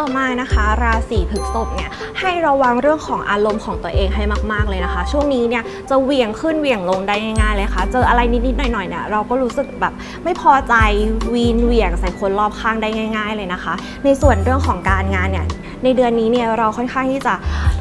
ต่อมานะคะราศีพฤษภเนี่ยให้ระวังเรื่องของอารมณ์ของตัวเองให้มากๆเลยนะคะ ช่วงนี้เนี่ยจะเหวี่ยงขึ้นเหวี่ยงลงได้ง่ายๆเลยค่ะ เจออะไรนิดๆหน่อยๆเนี่ยเราก็รู้สึกแบบไม่พอใจวีนเหวี่ยงใส่คนรอบข้างได้ง่าย ๆเลยนะคะ ในส่วนเรื่องของการงานเนี่ยในเดือนนี้เนี่ยเราค่อนข้างที่จะ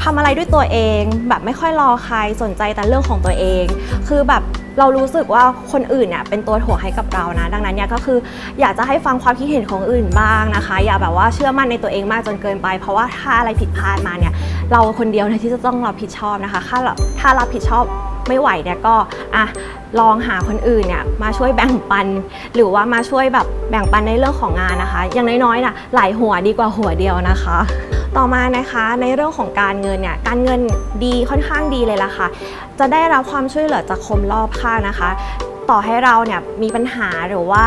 ทำอะไรด้วยตัวเอง แบบไม่ค่อยรอใครสนใจแต่เรื่องของตัวเอง คือแบบเรารู้สึกว่าคนอื่นเนี่ยเป็นตัวถ่วงให้กับเรานะ ดังนั้นเนี่ยก็คืออยากจะให้ฟังความคิดเห็นของอื่นบ้างนะคะ อย่าแบบว่าเชื่อมั่นในตัวเองมากจนเกินไป เพราะว่าถ้าอะไรผิดพลาดมาเนี่ยเราคนเดียวนี่ยที่จะต้องรับผิดชอบนะคะ ถ้าราถ้ารับผิดชอบไม่ไหวเนี่ยก็อะลองหาคนอื่นเนี่ยมาช่วยแบ่งปัน หรือว่ามาช่วยแบบแบ่งปันในเรื่องของงานนะคะ อย่างน้อยๆนะหลายหัวดีกว่าหัวเดียวนะคะ ต่อมานะคะในเรื่องของการเงินเนี่ยการเงินดีค่อนข้างดีเลยล่ะค่ะ จะได้รับความช่วยเหลือจากคนรอบข้างนะคะ ต่อให้เราเนี่ยมีปัญหาหรือว่า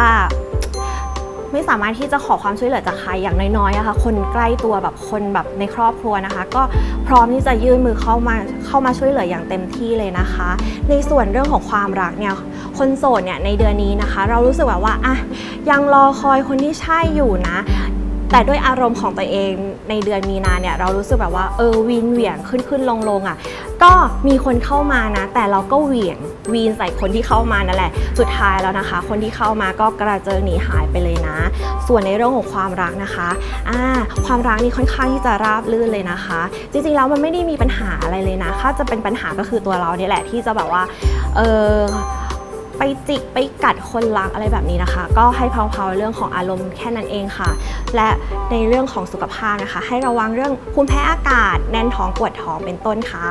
ไม่สามารถที่จะขอความช่วยเหลือจากใครอย่างน้อยๆอะค่ะคนใกล้ตัวแบบคนแบบในครอบครัวนะคะ ก็พร้อมที่จะยื่นมือเข้ามาเข้ามาช่วยเหลืออย่างเต็มที่เลยนะคะ ในส่วนเรื่องของความรักเนี่ยคนโสดเนี่ยในเดือนนี้นะคะ เรารู้สึกแบบว่าอะยังรอคอยคนที่ใช่อยู่นะ แต่ด้วยอารมณ์ของตัวเองในเดือนมีนาเนี่ยเรารู้สึกแบบว่าเออวีนเหวี่ยงขึ้นขึ้นลงลงอะก็มีคนเข้ามานะ แต่เราก็เหวี่ยงวีนใส่คนที่เข้ามานั่นแหละ สุดท้ายแล้วนะคะ คนที่เข้ามาก็กระเจิงหนีหายไปเลยนะ ส่วนในเรื่องของความรักนะคะอ่าความรักนี่ค่อนข้างที่จะราบรื่นเลยนะคะ จริงๆแล้วมันไม่ได้มีปัญหาอะไรเลยนะถ้าจะเป็นปัญหาก็คือตัวเราเนี่ยแหละที่จะแบบว่าเออ ไปจิกไปกัดคนรักอะไรแบบนี้นะคะ ก็ให้เพาๆเรื่องของอารมณ์แค่นั้นเองค่ะ และในเรื่องของสุขภาพนะคะ ให้ระวังเรื่องภูมิแพ้อากาศ แน่นท้องปวดท้องเป็นต้นค่ะ